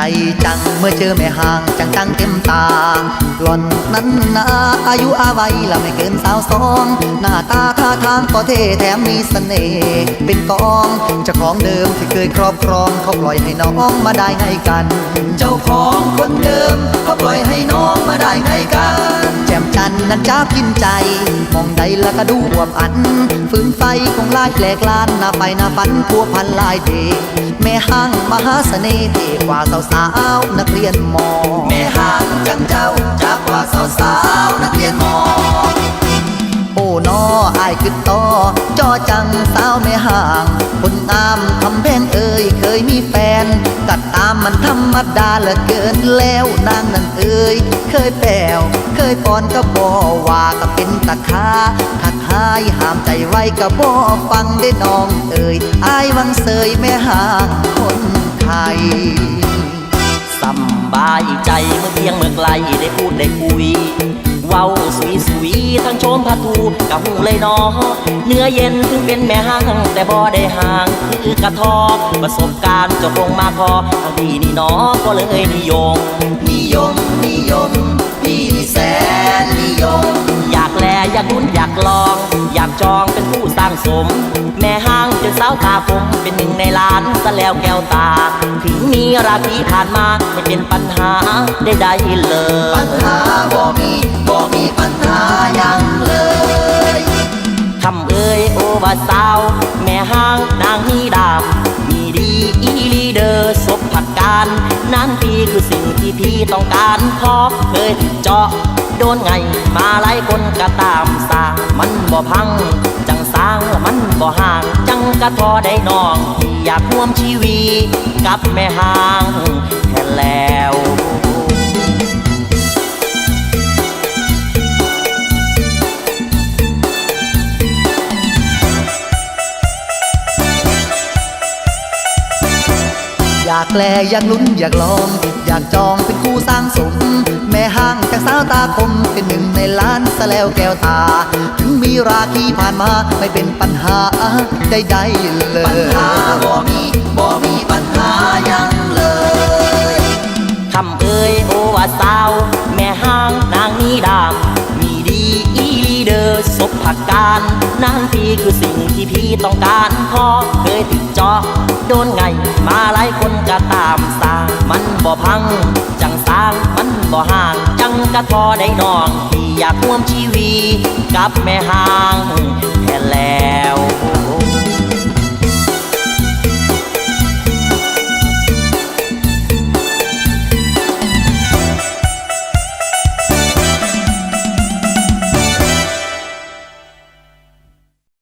ใจจังเมื่อเจอแม่ห่างจังจังเต็มตาหล่อนนั้นนาอายุอาวัยละไม่เกินสาวสองหน้าตาท่าทางก็เท่แถมมีเสน่ห์เป็นกองเจ้าของเดิมที่เคยครอบครองเขาปล่อยให้น้องมาได้ไงกัน เจ้าของคนเดิมเขาปล่อยให้น้องมาได้ไงกัน แจ่มจันทร์นั้นจ้ากินใจ มองใดแล้วก็ดูอวมอัน ฝืนไฟคงลายแปลกลานหน้าไปหน้าปันพัวพันลายเทแม่ ห้างมหาเสน่ห์ดีกว่าสาวสาวนักเรียนมอแม่ห้างจังเจ้าจากกว่าสาวสาวนักเรียนมอโอ้นออายคือต่อจอจังสาวแม่ห้างคนงามคำแพงเอ่ยเคยมีแฟน มมันธรรมดาเหลือเกินแล้วนางนั้นเอ้ยเคยแปวเคยปอนก็บอว่าก็เป็นตะคาทักหายห้ามใจไว้ก็บอฟังได้น้องเอ้ยอายวังเสยแม่ห่างคนไทย สำบายใจเมื่อเพียงเมื่อไกลได้พูดได้คุย เว้าสุยสุยทั้งโชมพัทูกับหูเลยนอเนื้อเย็นถึงเป็นแม่ห้างแต่บ่ได้ห่างคือกระทอกประสบการณ์จะคงมาพอทางดีนี่นอก็เลยนิยม นิยมนิยมพี่นี่แสนนิยม อยากแลอยากลุ้นอยากลอง จองเป็นผู้สร้างสม แม่ห้างจนสาวตาผมเป็นหนึ่งในล้านซะแล้วแก้วตา ถึงมีราคีผ่านมาไม่เป็นปัญหาได้ได้เลปัยญหาบ่มีบ่มีปัญหาหยังเลยคำเอ่ยโอวาสาว แม่ห้างนางมีดามมีดีอีลีเดอร์ศพผักการ นั่นพี่คือสิ่งที่พี่ต้องการพอเคยเจาะ โดนไง มาหลายคนก็ตามสร้างมันบ่พัง จังสร้างมันบ่ห่าง จังกะทอได้น้องที่อยากร่วมชีวีกับแม่ห้างแค่แล้วอยากแลอยากลุ้นอยากลอง อยากจองเป็นคู่สร้างสม วตาคมเป็นหนึ่งในล้านซะแล้วแก้วตา ถึงมีราคีผ่านมาไม่เป็นปัญหาใดๆเลย ปัญหาบ่มีบ่มีปัญหายังเลยคำเอ่ยโอวาสาว แม่ห้างนางนี้ดามมีดีอีลีเดอร์ศพผักการนางพี่คือสิ่งที่พี่ต้องการพอเคยติดจอโดนไง มาหลายคนก็ตามสร้าง มันบ่พัง จังสร้างมันบ่ห่าง ก็พอได้น้องที่อยากร่วมชีวีกับแม่หางแค่แล้ว